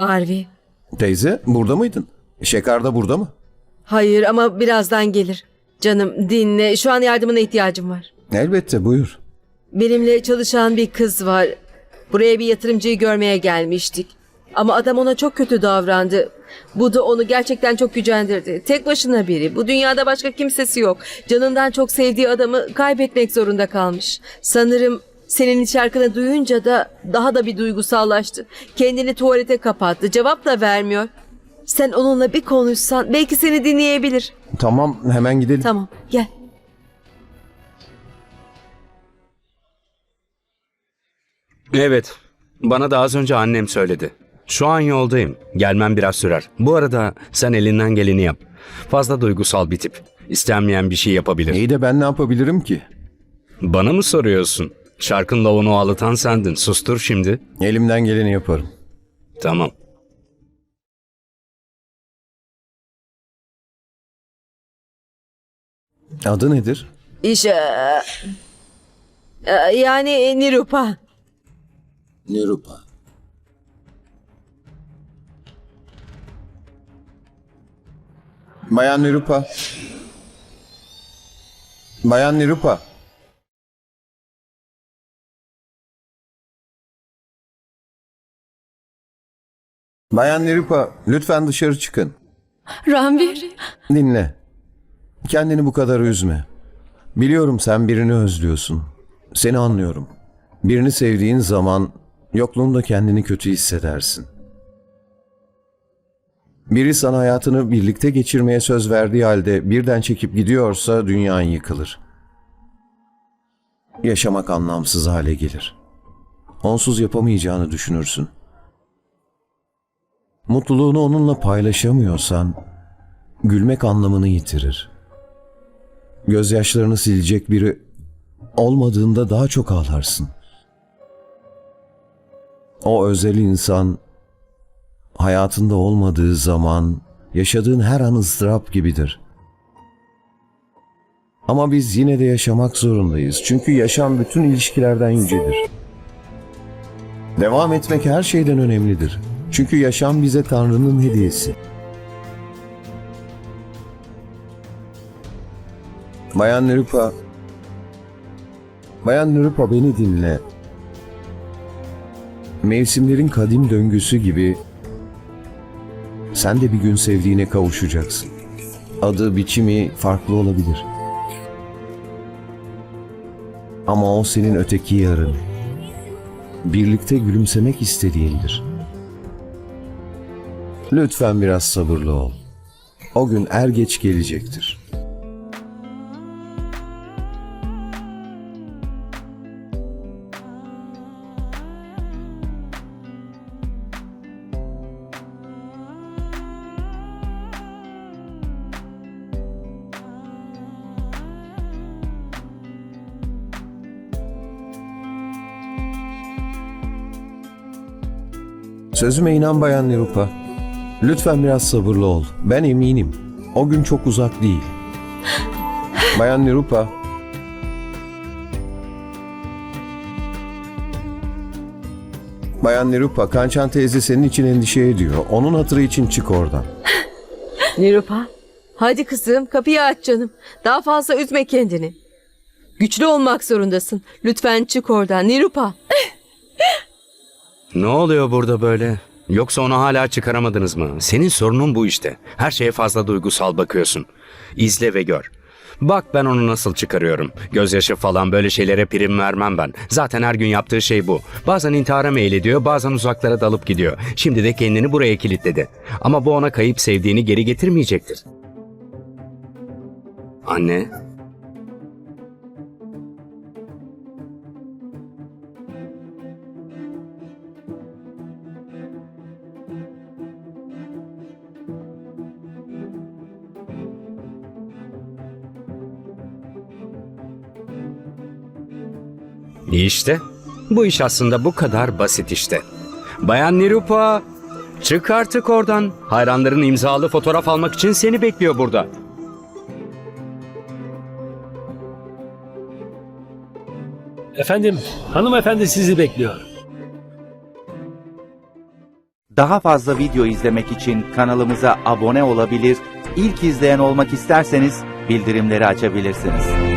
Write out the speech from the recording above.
Arvi. Teyze burada mıydın? Şeker de burada mı? Hayır ama birazdan gelir. Canım dinle. Şu an yardımına ihtiyacım var. Elbette buyur. Benimle çalışan bir kız var. Buraya bir yatırımcıyı görmeye gelmiştik. Ama adam ona çok kötü davrandı. Bu da onu gerçekten çok gücendirdi. Tek başına biri. Bu dünyada başka kimsesi yok. Canından çok sevdiği adamı kaybetmek zorunda kalmış. Sanırım senin şarkını duyunca da daha da bir duygusallaştı. Kendini tuvalete kapattı. Cevap da vermiyor. Sen onunla bir konuşsan belki seni dinleyebilir. Tamam hemen gidelim. Tamam gel. Evet. Bana da az önce annem söyledi. Şu an yoldayım. Gelmem biraz sürer. Bu arada sen elinden geleni yap. Fazla duygusal bir tip. İstenmeyen bir şey yapabilir. İyi de ben ne yapabilirim ki? Bana mı soruyorsun? Şarkınla onu ağlatan sendin. Sustur şimdi. Elimden geleni yaparım. Tamam. Adı nedir? İş... eee, eee, yani Nirupa. Nirupa. Bayan Nirupa. Bayan Nirupa. Bayan Nirupa, lütfen dışarı çıkın. Ranvir, Dinle. Kendini bu kadar üzme. Biliyorum sen birini özlüyorsun. Seni anlıyorum. Birini sevdiğin zaman yokluğunda kendini kötü hissedersin. Biri sana hayatını birlikte geçirmeye söz verdiği halde birden çekip gidiyorsa dünyan yıkılır. Yaşamak anlamsız hale gelir. Onsuz yapamayacağını düşünürsün. Mutluluğunu onunla paylaşamıyorsan gülmek anlamını yitirir. Gözyaşlarını silecek biri olmadığında daha çok ağlarsın. O özel insan hayatında olmadığı zaman yaşadığın her an ızdırap gibidir. Ama biz yine de yaşamak zorundayız. Çünkü yaşam bütün ilişkilerden yücedir. Devam etmek her şeyden önemlidir. Çünkü yaşam bize Tanrı'nın hediyesi. Bayan Nirupa Bayan Nirupa beni dinle. Mevsimlerin kadim döngüsü gibi sen de bir gün sevdiğine kavuşacaksın. Adı, biçimi farklı olabilir. Ama o senin öteki yarın. Birlikte gülümsemek istediğindir. Lütfen biraz sabırlı ol. O gün er geç gelecektir. Sözüme inan Bayan Nirupa. Lütfen biraz sabırlı ol. Ben eminim. O gün çok uzak değil. Bayan Nirupa. Bayan Nirupa, Kançan teyze senin için endişe ediyor. Onun hatırı için çık oradan. Nirupa. Hadi kızım kapıyı aç canım. Daha fazla üzme kendini. Güçlü olmak zorundasın. Lütfen çık oradan Nirupa. Ne oluyor burada böyle? Yoksa onu hala çıkaramadınız mı? Senin sorunun bu işte. Her şeye fazla duygusal bakıyorsun. İzle ve gör. Bak ben onu nasıl çıkarıyorum. Gözyaşı falan böyle şeylere prim vermem ben. Zaten her gün yaptığı şey bu. Bazen intihara meylediyor, bazen uzaklara dalıp gidiyor. Şimdi de kendini buraya kilitledi. Ama bu ona kayıp sevdiğini geri getirmeyecektir. Anne, İşte bu iş aslında bu kadar basit işte. Bayan Nirupa çık artık oradan. Hayranların imzalı fotoğraf almak için seni bekliyor burada. Efendim, hanımefendi sizi bekliyor. Daha fazla video izlemek için kanalımıza abone olabilir, ilk izleyen olmak isterseniz bildirimleri açabilirsiniz.